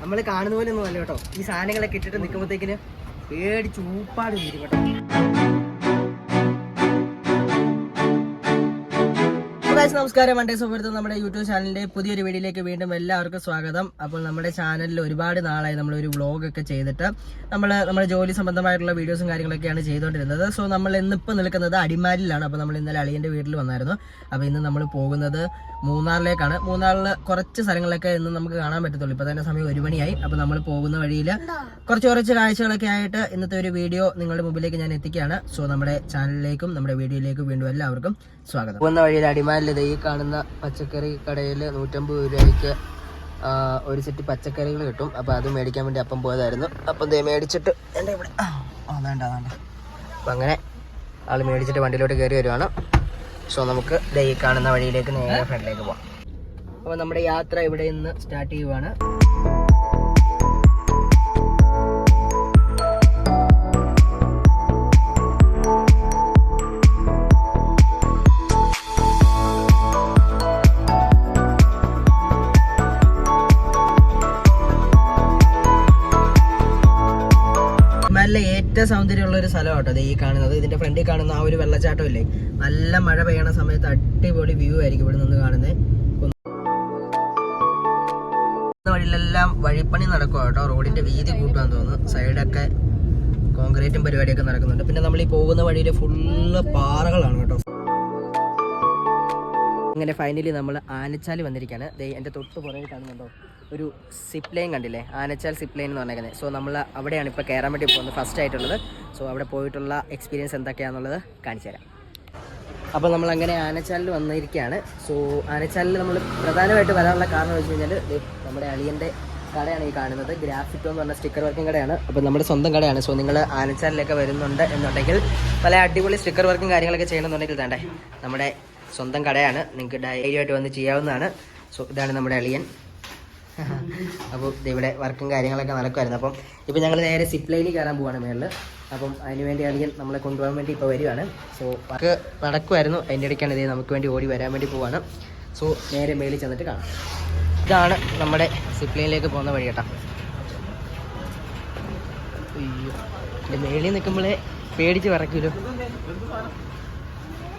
നമ്മൾ കാണുന്ന പോലെ ഒന്നും അല്ല കേട്ടോ. ഈ സാധനങ്ങളൊക്കെ ഇട്ടിട്ട് നിൽക്കുമ്പോഴത്തേക്കിന് പേടിച്ച് ഊപ്പാട് കേട്ടോ. നമസ്കാരം. വണ്ടേ സുഹൃത്ത് നമ്മുടെ യൂട്യൂബ് ചാനലിന്റെ പുതിയൊരു വീഡിയോയിലേക്ക് വീണ്ടും എല്ലാവർക്കും സ്വാഗതം. അപ്പോൾ നമ്മുടെ ചാനലിൽ ഒരുപാട് നാളായി നമ്മൾ ഒരു വ്ളോഗ് ഒക്കെ ചെയ്തിട്ട് നമ്മൾ നമ്മുടെ ജോലി സംബന്ധമായിട്ടുള്ള വീഡിയോസും കാര്യങ്ങളൊക്കെയാണ് ചെയ്തുകൊണ്ടിരുന്നത്. സോ നമ്മൾ ഇന്നിപ്പോൾ നിൽക്കുന്നത് അടിമാലിലാണ് അപ്പോൾ നമ്മൾ ഇന്നലെ അളിയന്റെ വീട്ടിൽ വന്നായിരുന്നു. അപ്പോൾ ഇന്ന് നമ്മൾ പോകുന്നത് മൂന്നാറിലേക്കാണ്. മൂന്നാറിൽ കുറച്ച് സ്ഥലങ്ങളൊക്കെ ഇന്ന് നമുക്ക് കാണാൻ പറ്റത്തുള്ളൂ. ഇപ്പോൾ തന്നെ സമയം ഒരു മണിയായി. അപ്പോൾ നമ്മൾ പോകുന്ന വഴിയിൽ കുറച്ച് കുറച്ച് കാഴ്ചകളൊക്കെ ആയിട്ട് ഇന്നത്തെ ഒരു വീഡിയോ നിങ്ങളുടെ മുമ്പിലേക്ക് ഞാൻ എത്തിക്കുകയാണ്. സോ നമ്മുടെ ചാനലിലേക്കും നമ്മുടെ വീഡിയോയിലേക്കും വീണ്ടും എല്ലാവർക്കും സ്വാഗതം. പോകുന്ന വഴിയിൽ അടിമാലിൽ ഈ കാണുന്ന പച്ചക്കറി കടയിൽ നൂറ്റമ്പത് രൂപയ്ക്ക് ഒരു സെറ്റ് പച്ചക്കറികൾ കിട്ടും. അപ്പോൾ അത് മേടിക്കാൻ വേണ്ടി അപ്പം പോയതായിരുന്നു. അപ്പം ദേ മേടിച്ചിട്ട് എന്റെ ഇവിടെ അതാണ്ട് വേണ്ട അപ്പം അങ്ങനെ ആൾ മേടിച്ചിട്ട് വണ്ടിയിലോട്ട് കയറി വരുവാണ്. സോ നമുക്ക് ദേ ഈ കാണുന്ന വഴിയിലേക്ക് നേരെ ഫ്രണ്ടിലേക്ക് പോകാം അപ്പോൾ നമ്മുടെ യാത്ര ഇവിടെ നിന്ന് സ്റ്റാർട്ട് ചെയ്യുവാണ്. സൗന്ദര്യമുള്ള ഒരു സ്ഥലം കേട്ടോ ഈ കാണുന്നത്. ഇതിന്റെ ഫ്രണ്ടിൽ കാണുന്ന ആ ഒരു വെള്ളച്ചാട്ടം ഇല്ലേ? നല്ല മഴ പെയ്യണ സമയത്ത് അടിപൊളി വ്യൂ ആയിരിക്കും ഇവിടെ നിന്ന് കാണുന്നത് വഴിയിലെല്ലാം വഴിപ്പണി നടക്കുക കേട്ടോ റോഡിന്റെ വീതി കൂട്ടാൻ തോന്നുന്നു. സൈഡൊക്കെ കോൺക്രീറ്റും പരിപാടിയൊക്കെ നടക്കുന്നുണ്ട്. പിന്നെ നമ്മൾ ഈ പോകുന്ന വഴിയിൽ ഫുള്ള് പാറകളാണ് കേട്ടോ. അങ്ങനെ ഫൈനലി നമ്മൾ ആനച്ചാൽ വന്നിരിക്കുകയാണ് ദേ എന്റെ തൊട്ട് പുറകെ കാണുന്നുണ്ടോ? ഒരു സിപ്പ് ലൈൻ കണ്ടില്ലേ? ആനച്ചാൽ സിപ്പ് ലൈൻ എന്ന് പറഞ്ഞേക്കുന്നത് സോ നമ്മൾ അവിടെയാണ് ഇപ്പോൾ കയറാൻ വേണ്ടി പോകുന്നത് ഫസ്റ്റ് ആയിട്ടുള്ളത്. സോ അവിടെ പോയിട്ടുള്ള എക്സ്പീരിയൻസ് എന്തൊക്കെയാണെന്നുള്ളത് കാണിച്ചു തരാം. അപ്പോൾ നമ്മൾ അങ്ങനെ ആനച്ചാലിൽ വന്നിരിക്കുകയാണ് സോ ആനച്ചാലിൽ നമ്മൾ പ്രധാനമായിട്ട് വരാനുള്ള കാരണം വെച്ച് കഴിഞ്ഞാൽ നമ്മുടെ അളിയന്റെ കടയാണ് ഈ കാണുന്നത്. ഗ്രാഫിറ്റോ എന്ന് പറഞ്ഞ സ്റ്റിക്കർ വർക്കിംഗ് കടയാണ്. അപ്പോൾ നമ്മുടെ സ്വന്തം കടയാണ്. സോ നിങ്ങൾ ആനച്ചാലിലൊക്കെ വരുന്നുണ്ട് എന്നുണ്ടെങ്കിൽ പല അടിപൊളി സ്റ്റിക്കർ വർക്കും കാര്യങ്ങളൊക്കെ ചെയ്യണമെന്നുണ്ടെങ്കിൽ തേണ്ടേ. നമ്മുടെ സ്വന്തം കടയാണ്. നിങ്ങൾക്ക് ഡയറിയായിട്ട് വന്ന് ചെയ്യാവുന്നതാണ്. സോ ഇതാണ് നമ്മുടെ അളിയൻ. അപ്പോൾ ഇവിടെ വർക്കും കാര്യങ്ങളൊക്കെ നടക്കുമായിരുന്നു അപ്പം ഇപ്പം ഞങ്ങൾ നേരെ സിപ്ലൈനിൽ കയറാൻ പോവാണ് മേളിൽ അപ്പം അതിന് വേണ്ടി അളിയൻ നമ്മളെ കൊണ്ടുപോകാൻ വേണ്ടി ഇപ്പോൾ വരികയാണ്. സോ വർക്ക് നടക്കുമായിരുന്നു അതിന്റെ ഇടയ്ക്കാണ് ഇതേ നമുക്ക് വേണ്ടി ഓടി വരാൻ വേണ്ടി പോവാണ്. സോ നേരെ മേളിൽ ചെന്നിട്ട് കാണാം. ഇതാണ് നമ്മുടെ സിപ്ലൈനിലേക്ക് പോകുന്ന വഴി കേട്ടോ. അയ്യോ മേളിൽ നിൽക്കുമ്പോഴേ പേടിച്ച് വിറയ്ക്കുമല്ലോ അത് കുഴപ്പമില്ല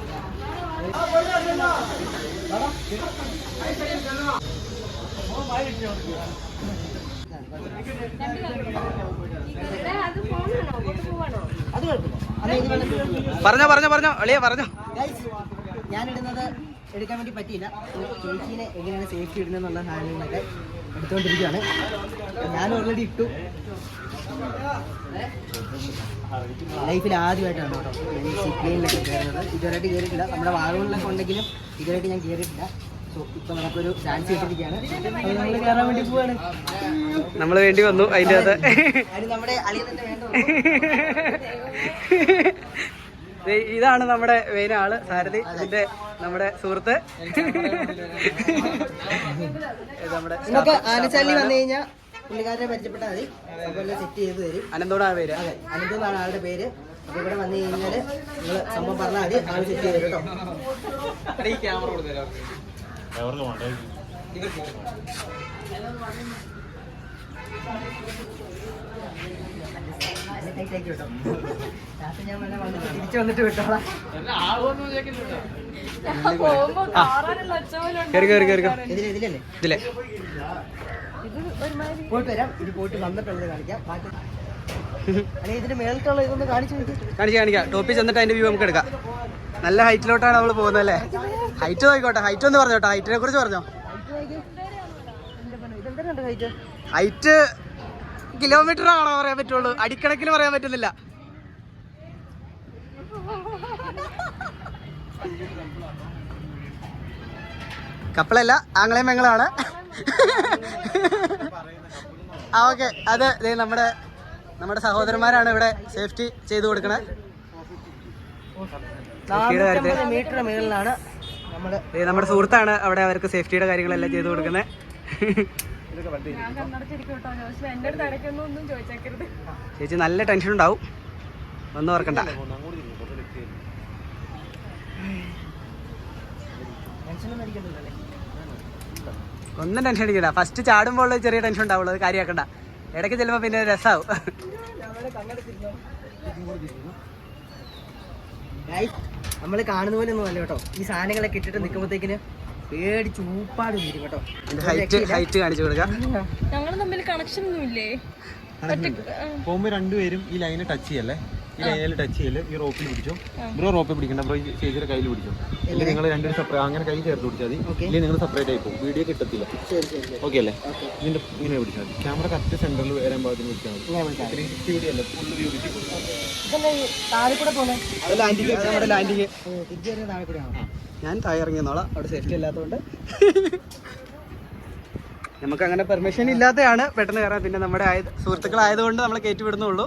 അത് ഇത് വേണമെങ്കിൽ പറഞ്ഞോ പറഞ്ഞോ പറഞ്ഞോ. അളിയ പറഞ്ഞോ. ഞാനിടുന്നത് എടുക്കാൻ വേണ്ടി പറ്റിയില്ല. ചേച്ചീനെ എങ്ങനെയാണ് സേഫ്റ്റി ഇടുന്നതെന്നുള്ള സാധനങ്ങളൊക്കെ എടുത്തുകൊണ്ടിരിക്കുകയാണ് ഞാൻ ഓൾറെഡി ഇട്ടു. ലൈഫിൽ ആദ്യമായിട്ടാണ് കേട്ടോ. ഞാൻ ഈ സിപ്ലൈനിലൊക്കെ കയറുന്നത്. ഇതുവരെയായിട്ട് കയറിയിട്ടില്ല. നമ്മുടെ വാഗമണിലൊക്കെ ഉണ്ടെങ്കിലും ഇതുവരെയായിട്ട് ഞാൻ കയറിയിട്ടില്ല. സോ ഇപ്പൊ നമുക്കൊരു ചാൻസ് കിട്ടിയിരിക്കുകയാണ് നമ്മൾ നമ്മൾ കയറാൻ വേണ്ടി പോവാണ്. നമ്മൾ വേണ്ടി വന്നു അതിന്റെ അത് ഇതാണ് നമ്മുടെ മെയിൻ ആൾ സാരഥി. ഇതിന്റെ നമ്മുടെ സുഹൃത്ത്. നമ്മുടെ ആനച്ചാലി വന്നു കഴിഞ്ഞാൽ പുള്ളിക്കാരനെ പരിചയപ്പെട്ടാൽ മതി. അപ്പോൾ സെറ്റ് ചെയ്ത് തരും. അനന്തോടാണ് പേര്? അതെ അനന്തോന്നാണ് ആളുടെ പേര്. അപ്പോൾ ഇവിടെ വന്നു കഴിഞ്ഞാൽ നിങ്ങൾ സംഭവം പറഞ്ഞാൽ മതി. ആൾ സെറ്റ് ചെയ്ത് തരും കേട്ടോ. ഞാൻ തിരിച്ചു വന്നിട്ട് വിട്ടോളാം. ഇതിലല്ലേ? ഇതിലെ. പോയിട്ട് പോയിട്ട് ഇതിന്റെ കാണിച്ചു ചെന്നിട്ട് അതിന്റെ വ്യൂ നമുക്ക് എടുക്കാം. നല്ല ഹൈറ്റിലോട്ടാണ് നമ്മൾ പോകുന്നത് അല്ലേ? ഹൈറ്റ് നോക്കിക്കോട്ടെ. ഹൈറ്റ് ഒന്ന് പറഞ്ഞോട്ടോ ഹൈറ്റിനെ കുറിച്ച് പറഞ്ഞോ? ഹൈറ്റ് കിലോമീറ്റർ ആണോ പറയാൻ പറ്റുള്ളൂ. അടിക്കണക്കിന് പറയാൻ പറ്റുന്നില്ല. കപ്പളല്ല ആംഗ്ലയും മെങ്ങളാണ് ആ ഓക്കെ. അത് ദേ നമ്മുടെ നമ്മുടെ സഹോദരന്മാരാണ് ഇവിടെ സേഫ്റ്റി ചെയ്തു കൊടുക്കണേ. മീറ്റർ മുകളിലാണ് നമ്മുടെ സുഹൃത്താണ് അവിടെ അവർക്ക് സേഫ്റ്റിയുടെ കാര്യങ്ങളെല്ലാം ചെയ്തു കൊടുക്കുന്നത് ചേച്ചി നല്ല ടെൻഷൻ ഉണ്ടാവും. ഒന്നും ഓർക്കണ്ട. ടെൻഷനൊന്നും ഒന്നും ടെൻഷൻ അടിക്കണ്ട. ഫസ്റ്റ് ചാടുമ്പോൾ ചെറിയ ടെൻഷൻ ഉണ്ടാവുള്ളൂ. അത് കാര്യമാക്കണ്ട ഇടയ്ക്ക് ചെല്ലുമ്പോൾ പിന്നെ രസമാവും നമ്മൾ കാണുന്ന പോലെ ഒന്നും അല്ല കേട്ടോ. ഈ സാധനങ്ങളൊക്കെ ഇട്ടിട്ട് നിൽക്കുമ്പോഴത്തേക്കിന് പേടിച്ച് ഊപ്പാട് വരും കേട്ടോ. ഹൈറ്റ് ഹൈറ്റ് കാണിച്ചു കൊടുക്കാം. ഞങ്ങൾ തമ്മിൽ കണക്ഷൻ ഒന്നുമില്ലേ? പോകുമ്പോ രണ്ടുപേരും ഈ ലൈന് ടച്ച് ചെയ്യല്ലേ? ഈ ടച്ച് ചെയ്യൽ ഈ റോപ്പിൽ പിടിച്ചോ. ബ്രോ റോപ്പിൽ പിടിക്കണ്ട. ബ്രോ ഈ ചേച്ചിയുടെ കയ്യിൽ പിടിച്ചോ. ഇല്ലെങ്കിൽ നിങ്ങൾ രണ്ടുപേരും സെപ്പറേറ്റ് അങ്ങനെ കൈ ചേർത്ത് പിടിച്ചാൽ മതി. ഇല്ലെങ്കിൽ നിങ്ങൾ സെപ്പറേറ്റ് ആയി പോകും. വീഡിയോ കിട്ടത്തില്ല. ഓക്കെ അല്ലേ? ഇതിന്റെ ഇങ്ങനെ പിടിച്ചാൽ മതി. ക്യാമറ കറക്റ്റ് സെന്ററിൽ വരാൻ പാകത്തിന് പിടിച്ചാൽ മതി. ത്രീ സിക്സ്റ്റി വീഡിയോ അല്ല. ഫുൾ വ്യൂ കിട്ടി ഞാൻ താഴെ ഇറങ്ങിയെന്നോളാം അവിടെ സേഫ്റ്റി ഇല്ലാത്തതുകൊണ്ട് നമുക്ക് അങ്ങനെ പെർമിഷൻ ഇല്ലാത്തതാണ് പെട്ടെന്ന് കയറാൻ പിന്നെ നമ്മുടെ സുഹൃത്തുക്കൾ സുഹൃത്തുക്കളായതുകൊണ്ട് നമ്മൾ കയറ്റി വിടുന്നുള്ളൂ.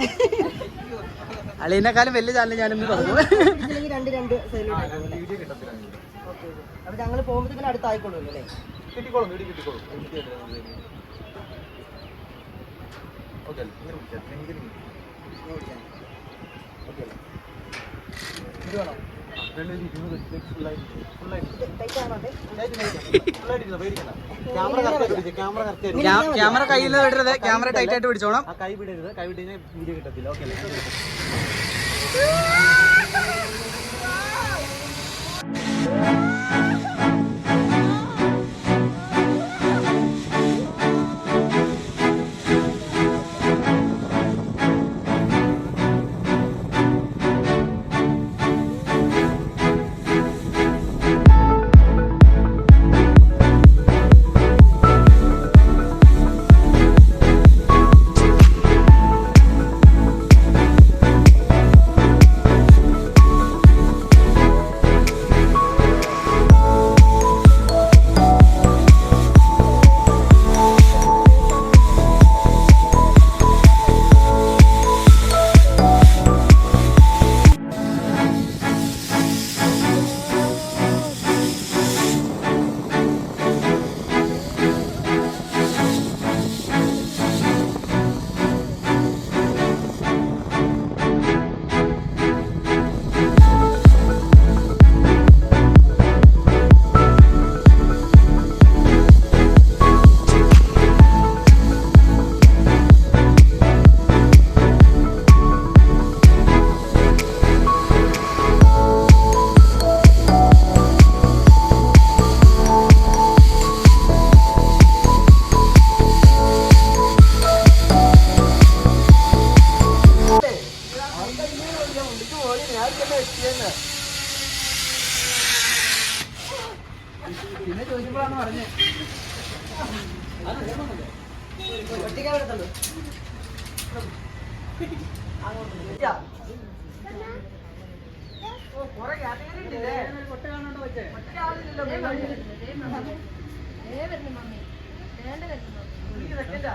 അളീനെക്കാളും വലിയ ചാനൽ ഞാനും രണ്ട് രണ്ട് അപ്പൊ ഞങ്ങൾ പോകുമ്പോഴത്തേക്കും അടുത്തായിക്കോളൂ അല്ലേ? കിട്ടിക്കോളും കിട്ടിക്കോളും. ഓക്കെ ക്യാമറ കയ്യിൽ വിടരുത് ക്യാമറ ടൈറ്റ് ആയിട്ട് പിടിച്ചോണം കൈ വിടരുത്. കൈ വിട്ട് വീഡിയോ കിട്ടത്തില്ല ഓക്കെ അല്ലേ പിന്നെ ചോദിച്ചപ്പോഴാണ് പറഞ്ഞത് ഒറ്റയ്ക്കാ വരത്തുള്ളൂ. ഇല്ല. ഓ, കുറെ category ഉണ്ടല്ലേ? ഒറ്റ ആളില്ലല്ലോ മേളിൽ. പുള്ളി second ആ. പുള്ളി വരുമ്പോ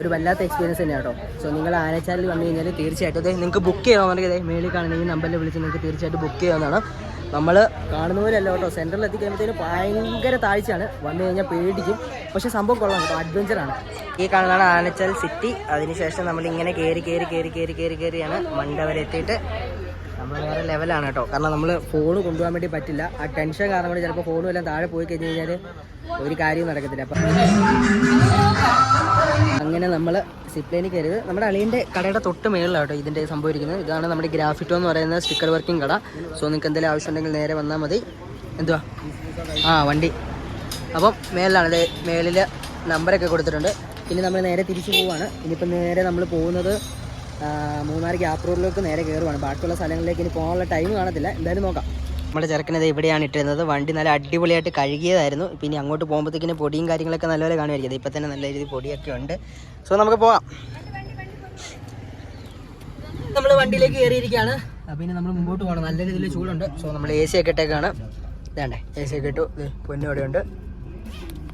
ഒരു വല്ലാത്ത എക്സ്പീരിയൻസ് തന്നെയാണ് കേട്ടോ സോ നിങ്ങൾ ആനച്ചാലിൽ വന്നു കഴിഞ്ഞാൽ തീർച്ചയായിട്ടും നിങ്ങൾക്ക് ബുക്ക് ചെയ്യണമെന്നുണ്ടെങ്കിൽ അതെ മേളിൽ ഈ നമ്പറിൽ വിളിച്ച് നിങ്ങൾക്ക് തീർച്ചയായിട്ടും ബുക്ക് ചെയ്യാവുന്നതാണ്. നമ്മൾ കാണുന്ന പോലെ കേട്ടോ സെന്ററിൽ എത്തിക്കഴിയുമ്പോഴത്തേനും ഭയങ്കര താഴ്ചയാണ്. വന്നു കഴിഞ്ഞാൽ പേടിക്കും. പക്ഷേ സംഭവം കൊള്ളാം കേട്ടോ. അഡ്വഞ്ചറാണ് ഈ കാണുന്നതാണ് ആനച്ചാൽ സിറ്റി അതിനുശേഷം നമ്മൾ ഇങ്ങനെ കയറി കയറി കയറി കയറി കയറി കയറിയാണ് മണ്ട വരെ എത്തിയിട്ട് നമ്മൾ വേറെ ലെവലാണ് കേട്ടോ. കാരണം നമ്മൾ ഫോൺ കൊണ്ടുപോകാൻ വേണ്ടി പറ്റില്ല. ആ ടെൻഷൻ കാരണം കൊണ്ട് ചിലപ്പോൾ ഫോണും എല്ലാം താഴെ പോയി കഴിഞ്ഞ് കഴിഞ്ഞാൽ ഒരു കാര്യവും നടക്കത്തില്ല. അപ്പം അങ്ങനെ നമ്മൾ സിപ്ലൈനിൽ കയറിയത് നമ്മുടെ അളിയന്റെ കടയുടെ തൊട്ട് മേളിലാണ് കേട്ടോ ഇതിന്റെ സംഭവിക്കുന്നത്. ഇതാണ് നമ്മുടെ ഗ്രാഫിറ്റോ എന്ന് പറയുന്ന സ്റ്റിക്കർ വർക്കിംഗ് കട. സോ നിങ്ങൾക്ക് എന്തെങ്കിലും ആവശ്യമുണ്ടെങ്കിൽ നേരെ വന്നാൽ മതി. എന്തുവാ? ആ വണ്ടി. അപ്പം മേളിലാണ്. അതെ മേളിൽ നമ്പറൊക്കെ കൊടുത്തിട്ടുണ്ട്. ഇനി നമ്മൾ നേരെ തിരിച്ചു പോവാണ്. ഇനിയിപ്പോൾ നേരെ നമ്മൾ പോകുന്നത് മൂന്നാർ ഗ്യാപ്പ് റോഡിലേക്ക് നേരെ കയറുവാണ്. ബാക്കിയുള്ള സ്ഥലങ്ങളിലേക്ക് ഇനി പോകാനുള്ള ടൈം കാണത്തില്ല. എന്തായാലും നോക്കാം. നമ്മുടെ ചെറുക്കനത് ഇവിടെയാണ് ഇട്ടിരുന്നത്. വണ്ടി നല്ല അടിപൊളിയായിട്ട് കഴുകിയതായിരുന്നു. പിന്നെ അങ്ങോട്ട് പോകുമ്പോഴത്തേക്കിന് പൊടിയും കാര്യങ്ങളൊക്കെ നല്ലപോലെ കാണുമായിരിക്കും. ഇപ്പം തന്നെ നല്ല രീതിയിൽ പൊടിയൊക്കെ ഉണ്ട്. സോ നമുക്ക് പോവാം. നമ്മൾ വണ്ടിയിലേക്ക് കയറിയിരിക്കുകയാണ്. ഇനി നമ്മൾ മുമ്പോട്ട് പോകണം. നല്ല രീതിയിൽ ചൂടുണ്ട്. സോ നമ്മൾ എ സി ഒക്കെ ഇട്ടേക്കാണ്. വേണ്ടേ എ സി ഒക്കെ ഇട്ടു. പൊന്നു ഉണ്ട്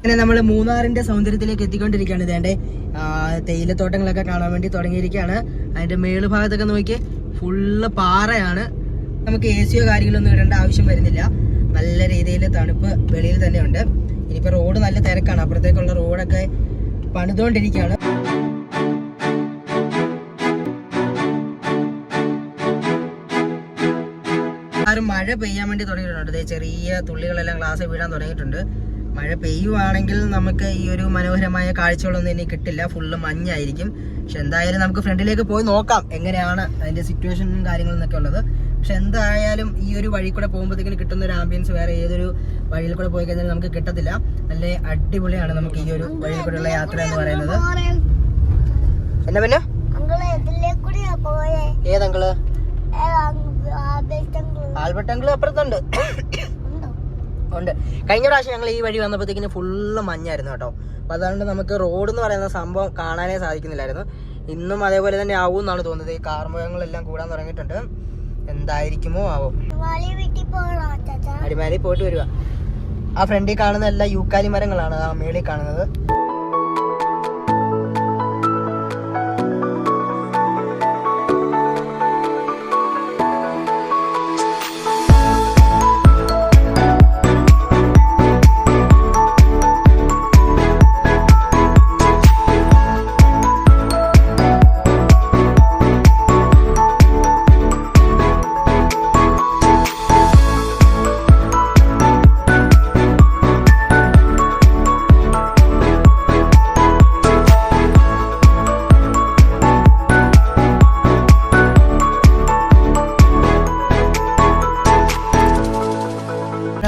അങ്ങനെ നമ്മൾ മൂന്നാറിന്റെ സൗന്ദര്യത്തിലേക്ക് എത്തിക്കൊണ്ടിരിക്കുകയാണ്. ഇതേണ്ടേ തേയിലത്തോട്ടങ്ങളൊക്കെ കാണാൻ വേണ്ടി തുടങ്ങിയിരിക്കുകയാണ്. അതിന്റെ മേൾ ഭാഗത്തൊക്കെ നോക്കി ഫുള്ള് പാറയാണ്. നമുക്ക് എ സിയോ കാര്യങ്ങളൊന്നും ഇടേണ്ട ആവശ്യം വരുന്നില്ല. നല്ല രീതിയിൽ തണുപ്പ് വെളിയിൽ തന്നെയുണ്ട് ഇനിയിപ്പോൾ റോഡ് നല്ല തിരക്കാണ്. അപ്പുറത്തേക്കുള്ള റോഡൊക്കെ പണിതുകൊണ്ടിരിക്കുകയാണ്. മഴ പെയ്യാൻ വേണ്ടി തുടങ്ങിയിട്ടുണ്ട്. ചെറിയ തുള്ളികളെല്ലാം ഗ്ലാസ് വീഴാൻ തുടങ്ങിയിട്ടുണ്ട്. മഴ പെയ്യുവാണെങ്കിൽ നമുക്ക് ഈ ഒരു മനോഹരമായ കാഴ്ചകളൊന്നും ഇനി കിട്ടില്ല. ഫുള്ള് മഞ്ഞായിരിക്കും. പക്ഷെ എന്തായാലും നമുക്ക് ഫ്രണ്ടിലേക്ക് പോയി നോക്കാം എങ്ങനെയാണ് അതിന്റെ സിറ്റുവേഷനും കാര്യങ്ങളും എന്നൊക്കെ ഉള്ളത്. പക്ഷെ എന്തായാലും ഈ ഒരു വഴി കൂടെ പോകുമ്പോഴത്തേക്കും കിട്ടുന്ന ഒരു ആംബിയൻസ് വേറെ ഏതൊരു വഴിയിൽ കൂടെ പോയി കഴിഞ്ഞാൽ നമുക്ക് കിട്ടത്തില്ല. നല്ല അടിപൊളിയാണ് നമുക്ക് ഈ ഒരു വഴിയിൽ കൂടെയുള്ള യാത്ര എന്ന് പറയുന്നത്. എന്നാ പിന്നെ? ഏതങ്കിൾ? ആൽബർട്ട് അങ്കിൾ അപ്പുറത്തുണ്ട്. ഉണ്ട്. കഴിഞ്ഞ പ്രാവശ്യം ഞങ്ങൾ ഈ വഴി വന്നപ്പോഴത്തേക്കിന് ഫുള്ള് മഞ്ഞായിരുന്നു കേട്ടോ. അപ്പോൾ അതുകൊണ്ട് നമുക്ക് റോഡ് എന്ന് പറയുന്ന സംഭവം കാണാനേ സാധിക്കുന്നില്ലായിരുന്നു. ഇന്നും അതേപോലെ തന്നെ ആവും എന്നാണ് തോന്നുന്നത്. ഈ കാർമുഖങ്ങളെല്ലാം കൂടാൻ തുടങ്ങിയിട്ടുണ്ട്. എന്തായിരിക്കുമോ ആവോ. അടിമാലി പോയിട്ട് വരിക. ആ ഫ്രണ്ടിൽ കാണുന്ന എല്ലാ യൂക്കാലി മരങ്ങളാണ് ആ മേളിൽ കാണുന്നത്.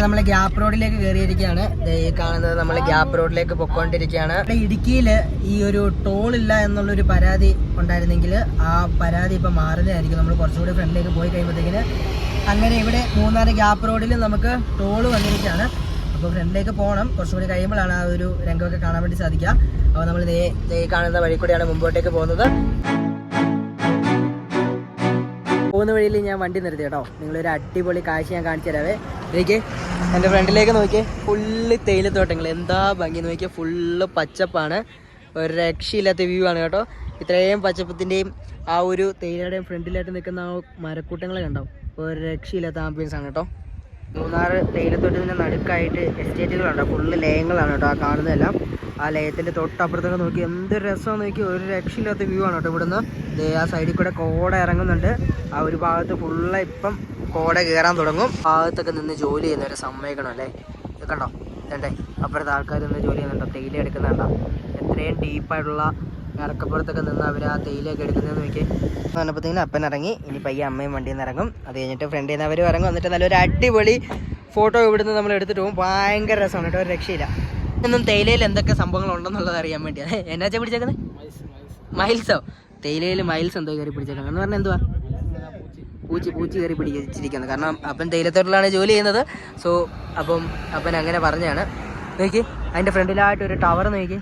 നമ്മൾ ഗ്യാപ്പ് റോഡിലേക്ക് കയറിയിരിക്കുകയാണ് ഈ കാണുന്നത് നമ്മൾ ഗ്യാപ്പ് റോഡിലേക്ക് പൊക്കോണ്ടിരിക്കുകയാണ് ഇവിടെ ഇടുക്കിയിൽ ഈ ഒരു ടോൾ ഇല്ല എന്നുള്ളൊരു പരാതി ഉണ്ടായിരുന്നെങ്കിൽ ആ പരാതി ഇപ്പൊ മാറുന്നതായിരിക്കും. നമ്മൾ കുറച്ചുകൂടി ഫ്രണ്ടിലേക്ക് പോയി കഴിയുമ്പോഴത്തേക്കിന് അങ്ങനെ ഇവിടെ മൂന്നാറ് ഗ്യാപ്പ് റോഡിൽ നമുക്ക് ടോൾ വന്നിരിക്കുകയാണ്. അപ്പോൾ ഫ്രണ്ടിലേക്ക് പോകണം. കുറച്ചുകൂടി കഴിയുമ്പോഴാണ് ആ ഒരു രംഗമൊക്കെ കാണാൻ വേണ്ടി സാധിക്കുക. അപ്പോൾ നമ്മൾ ഈ കാണുന്ന വഴി കൂടിയാണ് മുമ്പോട്ടേക്ക് പോകുന്നത്. പോകുന്ന വഴിയിൽ ഞാൻ വണ്ടി നിർത്തി കേട്ടോ. നിങ്ങളൊരു അടിപൊളി കാഴ്ച ഞാൻ കാണിച്ചു തരാവേ. എനിക്ക് എന്റെ ഫ്രണ്ടിലേക്ക് നോക്കിയേ. ഫുള്ള് തേയിലത്തോട്ടങ്ങൾ എന്താ ഭംഗി നോക്കിയേ. ഫുള്ള് പച്ചപ്പാണ്. ഒരു രക്ഷയില്ലാത്ത വ്യൂ ആണ് കേട്ടോ. ഇത്രയും പച്ചപ്പത്തിന്റെയും ആ ഒരു തേയിലയുടെയും ഫ്രണ്ടിലായിട്ട് നിൽക്കുന്ന ആ മരക്കൂട്ടങ്ങൾ കണ്ടോ? ഒരു രക്ഷയില്ലാത്ത ആംബിയൻസ് ആണ് കേട്ടോ. മൂന്നാറ് തേയിലത്തോട്ടത്തിന്റെ നടുക്കായിട്ട് എസ്റ്റേറ്റുകളുണ്ട് ഫുള്ള് ലയങ്ങളാണ് കേട്ടോ ആ കാണുന്നതെല്ലാം. ആ ലയത്തിന്റെ തൊട്ടപ്പുറത്തൊക്കെ നോക്കി എന്ത് രസമാണെന്ന് നോക്കി ഒരു രക്ഷയില്ലാത്ത വ്യൂ ആണ് കേട്ടോ ഇവിടുന്ന്. ആ സൈഡിൽ കൂടെ കോട ഇറങ്ങുന്നുണ്ട്. ആ ഒരു ഭാഗത്ത് ഫുള്ള് ഇപ്പം കോട കയറാൻ തുടങ്ങും. ഭാഗത്തൊക്കെ നിന്ന് ജോലി ചെയ്യുന്നവരെ സമ്മതിക്കണം അല്ലേ? ഇത് കണ്ടോ? ഇതണ്ടേ. അപ്പുറത്തെ ആൾക്കാർ നിന്ന് ജോലി ചെയ്യുന്നുണ്ടോ. തേയില എടുക്കുന്നുണ്ടോ എത്രയും ഡീപ്പായിട്ടുള്ള ഇറക്കപ്പുറത്തൊക്കെ നിന്ന് അവർ ആ തേയിലയൊക്കെ എടുക്കുന്നതെന്ന് നോക്കി പറഞ്ഞപ്പോഴത്തേക്കും അപ്പൻ ഇറങ്ങി. ഇനി പയ്യെ അമ്മയും വണ്ടിയിൽ നിന്ന് ഇറങ്ങും. അത് കഴിഞ്ഞിട്ട് ഫ്രണ്ടിൽ നിന്ന് അവർ ഇറങ്ങും. എന്നിട്ട് നല്ലൊരു അടിപൊളി ഫോട്ടോ ഇവിടുന്ന് നമ്മൾ എടുത്തിട്ട് പോകും. ഭയങ്കര രസമാണ് കേട്ടോ. ഒരു രക്ഷയില്ല. ഇന്നും തേയിലയിൽ എന്തൊക്കെ സംഭവങ്ങൾ ഉണ്ടെന്നുള്ളത് അറിയാൻ വേണ്ടിയാണ് എന്നാ വെച്ചാൽ പിടിച്ചേക്കുന്നത് മൈൽസോ? തേയിലയിൽ മൈൽസ് എന്തോ കയറി പിടിച്ചേക്കുന്നത്. എന്ന് പറഞ്ഞാൽ എന്തുവാ? പൂച്ചി പൂച്ചി കയറി പിടിച്ചിരിക്കുന്നത് കാരണം അപ്പൻ തേയിലത്തോട്ടിലാണ് ജോലി ചെയ്യുന്നത്. സോ അപ്പം അപ്പൻ അങ്ങനെ പറഞ്ഞാണ്. നോക്കി അതിന്റെ ഫ്രണ്ടിലായിട്ട് ഒരു ടവർ നോക്കി.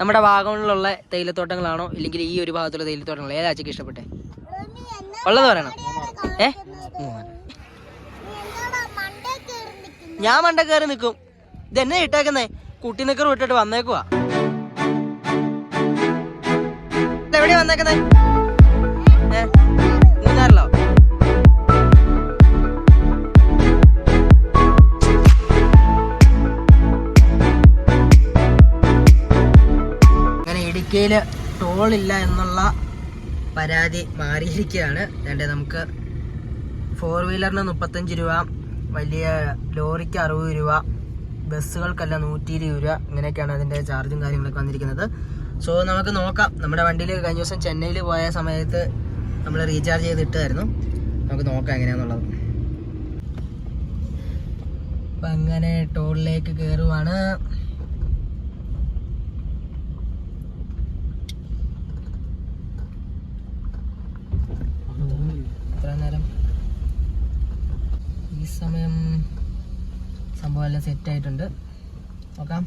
നമ്മുടെ ഭാഗങ്ങളിലുള്ള തേയിലത്തോട്ടങ്ങളാണോ? ഇല്ലെങ്കിൽ ഈ ഒരു ഭാഗത്തുള്ള തേയിലത്തോട്ടങ്ങൾ ഏതാ അച്ഛക്ക് ഇഷ്ടപ്പെട്ടെ? ഉള്ളത് പറയണം. ഏ. ഞാൻ മണ്ട കയറി നിൽക്കും. ഇതെന്നെ ഇട്ടേക്കുന്നേ? കുട്ടി നിക്കർ വിട്ടിട്ട് വന്നേക്കുവാ. എവിടെയാ വന്നേക്കുന്നേ? മൂന്നാറിലോ അങ്ങനെ ഇടുക്കിയിൽ എന്നുള്ള പരാതി മാറിയിരിക്കുകയാണ്. വേണ്ടേ നമുക്ക് ഫോർ വീലറിന് മുപ്പത്തഞ്ച് രൂപ വലിയ ലോറിക്ക് അറുപത് രൂപ ബസ്സുകൾക്കല്ല നൂറ്റി ഇരുപത് രൂപ ഇങ്ങനെയൊക്കെയാണ് അതിന്റെ ചാർജും കാര്യങ്ങളൊക്കെ വന്നിരിക്കുന്നത്. സോ നമുക്ക് നോക്കാം. നമ്മുടെ വണ്ടിയിൽ കഴിഞ്ഞ ദിവസം ചെന്നൈയിൽ പോയ സമയത്ത് നമ്മൾ റീചാർജ് ചെയ്തിട്ടായിരുന്നു നമുക്ക് നോക്കാം എങ്ങനെയാണെന്നുള്ളത് അപ്പം അങ്ങനെ ടോളിലേക്ക് കയറുവാണ് ഇത്ര നേരം ഈ സമയം എല്ലാം സെറ്റ് ആയിട്ടുണ്ട്. നോക്കാം.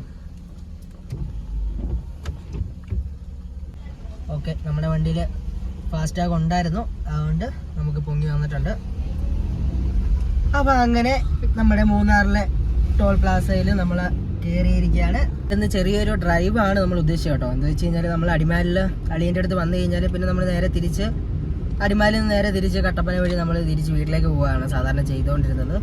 ഓക്കെ നമ്മുടെ വണ്ടിയിൽ ഫാസ്റ്റാഗ് ഉണ്ടായിരുന്നു. അതുകൊണ്ട് നമുക്ക് പൊങ്ങി വന്നിട്ടുണ്ട്. അപ്പോൾ അങ്ങനെ നമ്മുടെ മൂന്നാറിലെ ടോൾ പ്ലാസയിൽ നമ്മൾ കയറിയിരിക്കുകയാണ് ഇന്ന് ചെറിയൊരു ഡ്രൈവാണ് നമ്മൾ ഉദ്ദേശിച്ചത് കേട്ടോ. എന്താ വെച്ച് കഴിഞ്ഞാൽ നമ്മൾ അടിമാലിൽ അളിയന്റെ അടുത്ത് വന്നു കഴിഞ്ഞാൽ പിന്നെ നമ്മൾ നേരെ തിരിച്ച് അടിമാലിൽ നിന്ന് നേരെ തിരിച്ച് കട്ടപ്പന വഴി നമ്മൾ തിരിച്ച് വീട്ടിലേക്ക് പോവുകയാണ് സാധാരണ ചെയ്തുകൊണ്ടിരുന്നത്.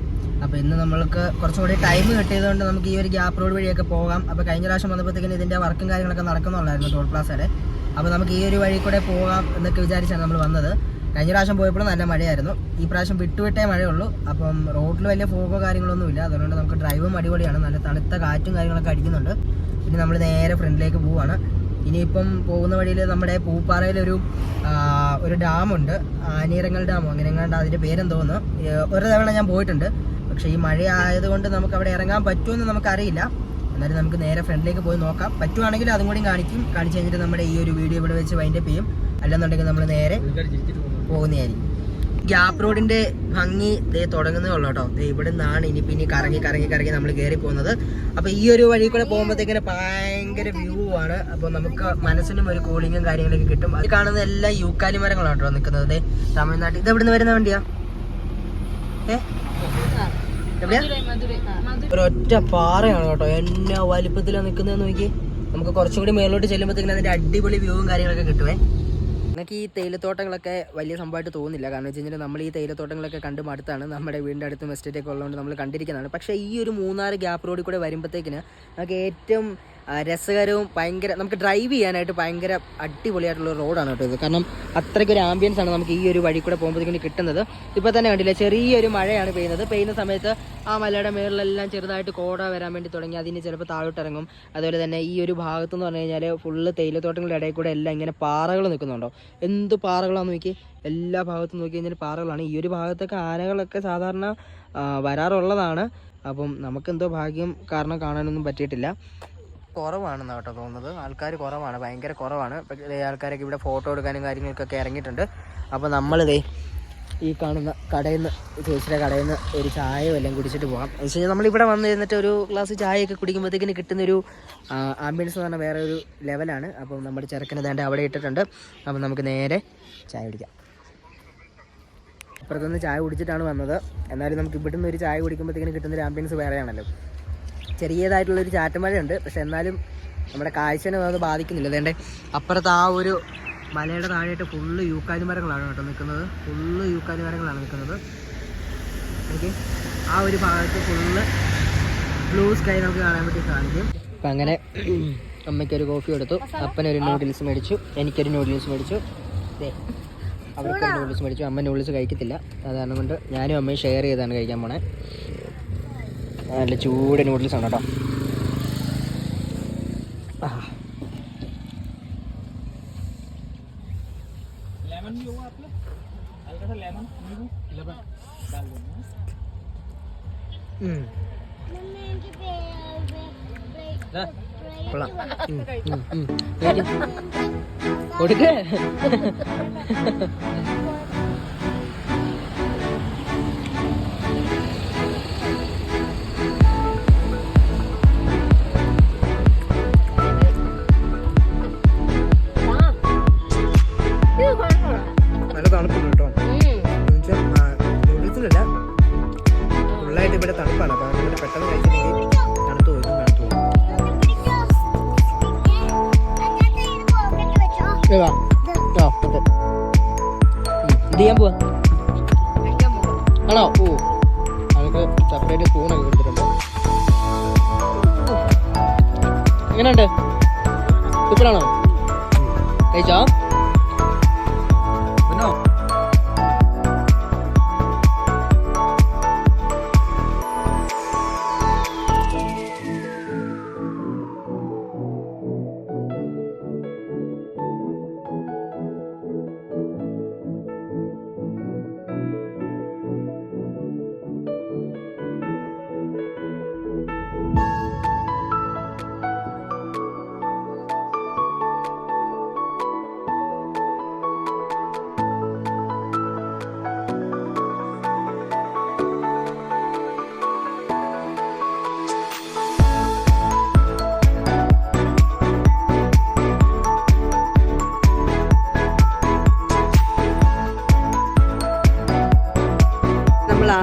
അപ്പോൾ ഇന്ന് നമ്മൾക്ക് കുറച്ചും കൂടി ടൈം കിട്ടിയതുകൊണ്ട് നമുക്ക് ഈ ഒരു ഗ്യാപ്പ് റോഡ് വഴിയൊക്കെ പോകാം. അപ്പോൾ കഴിഞ്ഞ പ്രാവശ്യം വന്നപ്പോഴത്തേക്കിന് ഇതിന്റെ വർക്കും കാര്യങ്ങളൊക്കെ നടക്കുന്നുള്ളായിരുന്നു ടോൾ പ്ലാസയുടെ അപ്പോൾ നമുക്ക് ഈ ഒരു വഴി കൂടെ പോകാം എന്നൊക്കെ വിചാരിച്ചാണ് നമ്മൾ വന്നത്. കഴിഞ്ഞ പ്രാവശ്യം പോയപ്പോഴും നല്ല മഴയായിരുന്നു. ഈ പ്രാവശ്യം വിട്ടുവിട്ടേ മഴയുള്ളൂ. അപ്പം റോഡിൽ വലിയ ഫോഗോ കാര്യങ്ങളൊന്നുമില്ല അതുകൊണ്ട് നമുക്ക് ഡ്രൈവും അടിപൊളിയാണ്. നല്ല തണുത്ത കാറ്റും കാര്യങ്ങളൊക്കെ അടിക്കുന്നുണ്ട്. പിന്നെ നമ്മൾ നേരെ ഫ്രണ്ടിലേക്ക് പോവുകയാണ് ഇനിയിപ്പം പോകുന്ന വഴിയിൽ നമ്മുടെ പൂപ്പാറയിലൊരു ഒരു ഡാമുണ്ട് ആനീറങ്ങൽ ഡാമോ അങ്ങനെ എങ്ങാണ്ട് അതിന്റെ പേരെന്തോന്ന് ഒരു തവണ ഞാൻ പോയിട്ടുണ്ട്. പക്ഷേ ഈ മഴ ആയതുകൊണ്ട് നമുക്ക് അവിടെ ഇറങ്ങാൻ പറ്റുമെന്ന് നമുക്കറിയില്ല. എന്നാലും നമുക്ക് നേരെ ഫ്രണ്ടിലേക്ക് പോയി നോക്കാം. പറ്റുവാണെങ്കിൽ അതും കൂടി കാണിക്കും. കാണിച്ചു കഴിഞ്ഞിട്ട് നമ്മുടെ ഈ ഒരു വീഡിയോ ഇവിടെ വെച്ച് വൈൻഡപ്പ് ചെയ്യും. അല്ലെന്നുണ്ടെങ്കിൽ നമ്മൾ നേരെ പോകുന്നതായിരിക്കും. ഗ്യാപ്പ് റോഡിന്റെ ഭംഗി തുടങ്ങുന്നേ ഉള്ളൂ കേട്ടോ. ഇവിടെ നിന്നാണ് ഇനി പിന്നെ കറങ്ങി കറങ്ങി കറങ്ങി നമ്മൾ കയറി പോകുന്നത്. അപ്പൊ ഈ ഒരു വഴി കൂടെ പോകുമ്പോഴത്തേക്കിന് ഭയങ്കര വ്യൂ ആണ്. അപ്പൊ നമുക്ക് മനസ്സിനും ഒരു കൂളിങ്ങും കാര്യങ്ങളൊക്കെ കിട്ടും. അത് കാണുന്ന എല്ലാ യൂക്കാലി മരങ്ങളാണ് കേട്ടോ നിൽക്കുന്നത്. തമിഴ്നാട്ടിൽ ഇത് എവിടെ നിന്ന് വരുന്ന വണ്ടിയാ? ഏ? എവിടെയാ ഒരൊറ്റ പാറയാണ് കേട്ടോ. എല്ലാ വലിപ്പത്തിലാണ് നിൽക്കുന്നതെന്ന് നോക്കി നമുക്ക് കുറച്ചും കൂടി മേളിലോട്ട് ചെല്ലുമ്പോഴത്തേക്കും അതിന്റെ അടിപൊളി വ്യൂവും കാര്യങ്ങളൊക്കെ കിട്ടുവേ. എനിക്ക് ഈ തേയിലത്തോട്ടങ്ങളൊക്കെ വലിയ സംഭവമായിട്ട് തോന്നുന്നില്ല കാരണം വെച്ച് കഴിഞ്ഞാൽ നമ്മൾ ഈ തേയിലത്തോട്ടങ്ങളൊക്കെ കണ്ട് മടുത്താണ്. നമ്മുടെ വീടിന്റെ അടുത്ത് എസ്റ്റേറ്റ് ഒക്കെ ഉള്ളതുകൊണ്ട് നമ്മൾ കണ്ടിരിക്കുന്നതാണ്. പക്ഷേ ഈ ഒരു മൂന്നാറ് ഗ്യാപ്പ് റോഡിൽ കൂടെ വരുമ്പോഴത്തേക്കിന് നമുക്ക് ഏറ്റവും രസകരവും ഭയങ്കര നമുക്ക് ഡ്രൈവ് ചെയ്യാനായിട്ട് ഭയങ്കര അടിപൊളിയായിട്ടുള്ള റോഡാണ് കേട്ടോ ഇത്. കാരണം അത്രയ്ക്ക് ഒരു ആംബിയൻസ് ആണ് നമുക്ക് ഈ ഒരു വഴി കൂടെ പോകുമ്പോഴത്തേക്കും കിട്ടുന്നത്. ഇപ്പോൾ തന്നെ കണ്ടില്ല ചെറിയൊരു മഴയാണ് പെയ്യുന്നത്. പെയ്യുന്ന സമയത്ത് ആ മലയുടെ മേളിലെല്ലാം ചെറുതായിട്ട് കോട വരാൻ വേണ്ടി തുടങ്ങി അതിന് ചിലപ്പോൾ താഴോട്ടിറങ്ങും. അതുപോലെ തന്നെ ഈ ഒരു ഭാഗത്ത് എന്ന് പറഞ്ഞു കഴിഞ്ഞാൽ ഫുള്ള് തേയിലത്തോട്ടങ്ങളുടെ ഇടയിൽ കൂടെ എല്ലാം ഇങ്ങനെ പാറകൾ നിൽക്കുന്നുണ്ടോ? എന്ത് പാറകളാണെന്ന് നോക്കി എല്ലാ ഭാഗത്തും നോക്കി കഴിഞ്ഞാൽ പാറകളാണ്. ഈ ഒരു ഭാഗത്തൊക്കെ ആനകളൊക്കെ സാധാരണ വരാറുള്ളതാണ്. അപ്പം നമുക്കെന്തോ ഭാഗ്യം കാരണം കാണാനൊന്നും പറ്റിയിട്ടില്ല. കുറവാണെന്ന് കേട്ടോ തോന്നുന്നത്. ആൾക്കാർ കുറവാണ് ഭയങ്കര കുറവാണ്. ആൾക്കാരൊക്കെ ഇവിടെ ഫോട്ടോ എടുക്കാനും കാര്യങ്ങൾക്കൊക്കെ ഇറങ്ങിയിട്ടുണ്ട്. അപ്പോൾ നമ്മളിതേ ഈ കാണുന്ന കടയിൽ നിന്ന് ചേച്ചിയുടെ കടയിൽ നിന്ന് ഒരു ചായ വല്ലതും കുടിച്ചിട്ട് പോകാം. എന്ന് വെച്ച് കഴിഞ്ഞാൽ നമ്മളിവിടെ വന്ന് ഇരുന്നിട്ട് ഒരു ഗ്ലാസ് ചായയൊക്കെ കുടിക്കുമ്പോഴത്തേക്കിന് കിട്ടുന്നൊരു ആംബിയൻസ് എന്ന് പറഞ്ഞാൽ വേറെ ഒരു ലെവലാണ് അപ്പം നമ്മുടെ ചെറുക്കനെ വേണ്ട അവിടെ ഇട്ടിട്ടുണ്ട്. അപ്പം നമുക്ക് നേരെ ചായ കുടിക്കാം. അപ്പുറത്തുനിന്ന് ചായ കുടിച്ചിട്ടാണ് വന്നത്. എന്നാലും നമുക്ക് ഇവിടുന്ന് ഒരു ചായ കുടിക്കുമ്പോഴത്തേക്കിന് കിട്ടുന്നൊരു ആംബിയൻസ് വേറെയാണല്ലോ. ചെറിയതായിട്ടുള്ളൊരു ചാറ്റുമഴയുണ്ട്. പക്ഷെ എന്നാലും നമ്മുടെ കാഴ്ചനെ അത് ബാധിക്കുന്നില്ല. അതേണ്ട അപ്പുറത്ത് ആ ഒരു മലയുടെ താഴെയായിട്ട് ഫുള്ള് യൂക്കാലി മരങ്ങളാണ് കേട്ടോ നിൽക്കുന്നത്. ഫുള്ള് യൂക്കാലി മരങ്ങളാണ് നിൽക്കുന്നത്. ഓക്കെ. ആ ഒരു ഭാഗത്ത് ഫുള്ള് ബ്ലൂ സ്കൈ നമുക്ക് കാണാൻ വേണ്ടി സാധിക്കും. അപ്പം അങ്ങനെ അമ്മയ്ക്കൊരു കോഫി കൊടുത്തു. അപ്പനൊരു നൂഡിൽസ് മേടിച്ചു. എനിക്കൊരു നൂഡിൽസ് മേടിച്ചു. ദേ അവർക്കൊരു നൂഡിൽസ് മേടിച്ചു. അമ്മ നൂഡിൽസ് കഴിക്കത്തില്ല. അതാണ് കൊണ്ട് ഞാനും അമ്മയും ഷെയർ ചെയ്താണ് കഴിക്കാൻ പോണേ. നല്ല ചൂട് നൂഡിൽസ് ആണ് കേട്ടോ. കൊടുക്കേ.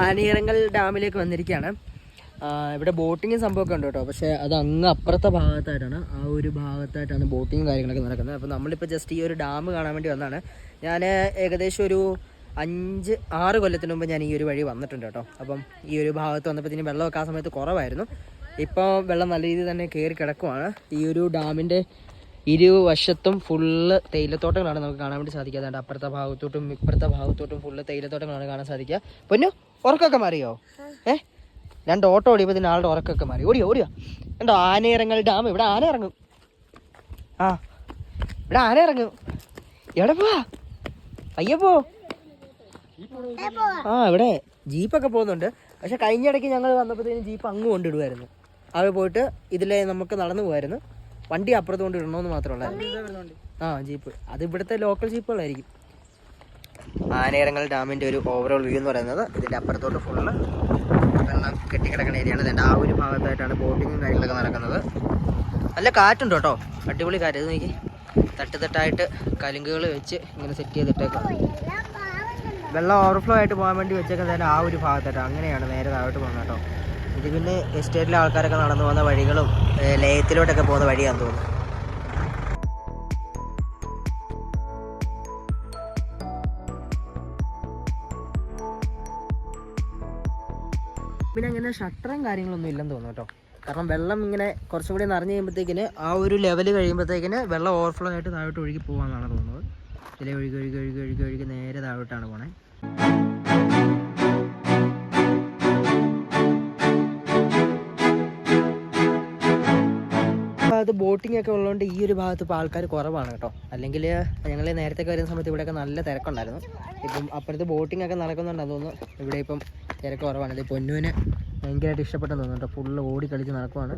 ആനയിറങ്ങൽ ഡാമിലേക്ക് വന്നിരിക്കുകയാണ്. ഇവിടെ ബോട്ടിങ്ങും സംഭവമൊക്കെ ഉണ്ട് കേട്ടോ. പക്ഷേ അത് അങ്ങ് അപ്പുറത്തെ ഭാഗത്തായിട്ടാണ് ആ ഒരു ഭാഗത്തായിട്ടാണ് ബോട്ടിങ്ങും കാര്യങ്ങളൊക്കെ നടക്കുന്നത്. അപ്പോൾ നമ്മളിപ്പോൾ ജസ്റ്റ് ഈ ഒരു ഡാം കാണാൻ വേണ്ടി വന്നതാണ്. ഞാൻ ഏകദേശം ഒരു അഞ്ച് ആറ് കൊല്ലത്തിന് മുമ്പ് ഞാൻ ഈ ഒരു വഴി വന്നിട്ടുണ്ട് കേട്ടോ. അപ്പം ഈ ഒരു ഭാഗത്ത് വന്നപ്പോഴത്തേനും വെള്ളമൊക്കെ ആ സമയത്ത് കുറവായിരുന്നു. ഇപ്പോൾ വെള്ളം നല്ല രീതിയിൽ തന്നെ കയറി കിടക്കുവാണ്. ഈ ഒരു ഡാമിന്റെ ഇരുവശത്തും ഫുള്ള് തേയിലത്തോട്ടങ്ങളാണ് നമുക്ക് കാണാൻ വേണ്ടി സാധിക്കുക. അതുകൊണ്ട് അപ്പുറത്തെ ഭാഗത്തോട്ടും ഇപ്പുറത്തെ ഭാഗത്തോട്ടും ഫുള്ള് തേയിലത്തോട്ടങ്ങളാണ് കാണാൻ സാധിക്കുക. പൊന്നു ഉറക്കമൊക്കെ മാറിയോ? ഏ? രണ്ട് ഓട്ടോ ഓടിയപ്പോൾ ഇതിന് ആളുടെ ഉറക്കമൊക്കെ മാറി. ഓടിയോ ഓടിയോ. കണ്ടോ ആനയിറങ്ങൽ ഡാം. ഇവിടെ ആന ഇറങ്ങും. ആ ഇവിടെ ആന ഇറങ്ങും. എവിടെ പോവാ? അയ്യപ്പോ ആ ഇവിടെ ജീപ്പൊക്കെ പോകുന്നുണ്ട്. പക്ഷെ കഴിഞ്ഞ ഇടയ്ക്ക് ഞങ്ങൾ വന്നപ്പോഴത്തേനും ജീപ്പ് അങ്ങ് കൊണ്ടിടുമായിരുന്നു അവിടെ പോയിട്ട് ഇതിലെ നമുക്ക് നടന്നു പോകായിരുന്നു വണ്ടി അപ്പുറത്ത് കൊണ്ടിടണമെന്ന് മാത്രമല്ല ആ ജീപ്പ്. അത് ഇവിടുത്തെ ലോക്കൽ ജീപ്പുകളായിരിക്കും. ആനയിറങ്ങൽ ഡാമിന്റെ ഒരു ഓവറോൾ വ്യൂ എന്ന് പറയുന്നത് ഇതിന്റെ അപ്പുറത്തോട്ട് ഫുള്ള് വെള്ളം കെട്ടിക്കിടക്കുന്ന ഏരിയയാണ് ഇതിന്റെ ആ ഒരു ഭാഗത്തായിട്ടാണ് ബോട്ടിങ്ങും കാര്യങ്ങളൊക്കെ നടക്കുന്നത്. നല്ല കാറ്റുണ്ട് കേട്ടോ അടിപൊളി കാറ്റ്. ഇത് നോക്കി. തട്ട് തട്ടായിട്ട് കലുങ്കുകൾ വെച്ച് ഇങ്ങനെ സെറ്റ് ചെയ്തിട്ടേക്കാം വെള്ളം ഓവർഫ്ലോ ആയിട്ട് പോകാൻ വേണ്ടി വെച്ചേക്കുന്നത് ആ ഒരു ഭാഗത്തായിട്ട്. അങ്ങനെയാണ് നേരെ താഴോട്ട് പോകുന്നത് കേട്ടോ ഇത് പിന്നെ എസ്റ്റേറ്റിലെ ആൾക്കാരൊക്കെ നടന്നു പോകുന്ന വഴികളും ലയത്തിലോട്ടൊക്കെ പോകുന്ന വഴിയാണെന്ന് തോന്നുന്നു. പിന്നെ അങ്ങനെ ഷട്ടറും കാര്യങ്ങളൊന്നും ഇല്ലെന്ന് തോന്നുന്നു കേട്ടോ. കാരണം വെള്ളം ഇങ്ങനെ കുറച്ചും കൂടി നിറഞ്ഞു കഴിയുമ്പോഴത്തേക്കിന് ആ ഒരു ലെവൽ കഴിയുമ്പോഴത്തേക്കിന് വെള്ളം ഓവർഫ്ലോ ആയിട്ട് താഴോട്ട് ഒഴുകി പോകാമെന്നാണ് തോന്നുന്നത്. ഇതിലെ ഒഴുകി ഒഴുകി ഒഴുകി ഒഴുകി ഒഴുകി നേരെ താഴോട്ടാണ് പോണേ. ഭാഗത്ത് ബോട്ടിംഗ് ഒക്കെ ഉള്ളതുകൊണ്ട് ഈ ഒരു ഭാഗത്ത് ഇപ്പോൾ ആൾക്കാർ കുറവാണ് കേട്ടോ. അല്ലെങ്കിൽ ഞങ്ങൾ നേരത്തെ വരുന്ന സമയത്ത് ഇവിടെയൊക്കെ നല്ല തിരക്കുണ്ടായിരുന്നു. ഇപ്പം അപ്പുറത്ത് ബോട്ടിംഗ് ഒക്കെ നടക്കുന്നുണ്ട്. തോന്നുന്നു ഇവിടെ ഇപ്പം തിരക്ക് കുറവാണ്. ഇത് പൊന്നുവിന് ഭയങ്കരമായിട്ട് ഇഷ്ടപ്പെട്ടെന്ന് തോന്നുന്നു കേട്ടോ. ഫുള്ള് ഓടി കളിച്ച് നടക്കുവാണ്.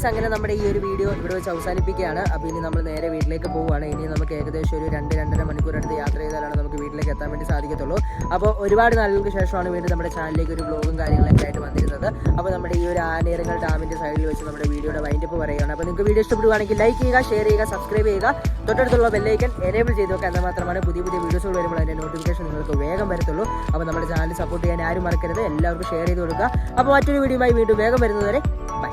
ഗൈസ് അങ്ങനെ നമ്മുടെ ഈ ഒരു വീഡിയോ ഇവിടെ വെച്ച് അവസാനിപ്പിക്കുകയാണ്. അപ്പോൾ ഇനി നമ്മൾ നേരെ വീട്ടിലേക്ക് പോവുകയാണ്. ഇനി നമുക്ക് ഏകദേശം ഒരു രണ്ട് രണ്ടര മണിക്കൂർ അടുത്ത് യാത്ര ചെയ്താലാണ് നമുക്ക് വീട്ടിലേക്ക് എത്താൻ വേണ്ടി സാധിക്കത്തുള്ളൂ. അപ്പോൾ ഒരുപാട് നാളുകൾക്ക് ശേഷമാണ് വീണ്ടും നമ്മുടെ ചാനലിലേക്ക് ഒരു ബ്ലോഗും കാര്യങ്ങളൊക്കെ ആയിട്ട് വന്നിരുന്നത്. അപ്പോൾ നമ്മുടെ ഈ ഒരു ആനേരങ്ങൾ ഡാമിന്റെ സൈഡിൽ വെച്ച് നമ്മുടെ വീഡിയോയുടെ വൈൻഡപ്പ് പറയുകയാണ്. അപ്പോൾ നിങ്ങൾക്ക് വീഡിയോ ഇഷ്ടപ്പെടുവാണെങ്കിൽ ലൈക്ക് ചെയ്യുക ഷെയർ ചെയ്യുക സബ്സ്ക്രൈബ് ചെയ്യുക. തൊട്ടടുത്തുള്ള ബെല്ലൈക്കൻ എനേബിൾ ചെയ്ത് വെക്കുക എന്നാൽ മാത്രമാണ് പുതിയ പുതിയ വീഡിയോസുകൾ വരുമ്പോൾ അതിന്റെ നോട്ടിഫിക്കേഷൻ നിങ്ങൾക്ക് വേഗം വരത്തുള്ളൂ. അപ്പോൾ നമ്മുടെ ചാനൽ സപ്പോർട്ട് ചെയ്യാൻ ആരും മറക്കരുത്. എല്ലാവർക്കും ഷെയർ ചെയ്ത് കൊടുക്കുക. അപ്പോൾ മറ്റൊരു വീഡിയോയുമായി വീണ്ടും വേഗം വരുന്നതുവരെ ബൈ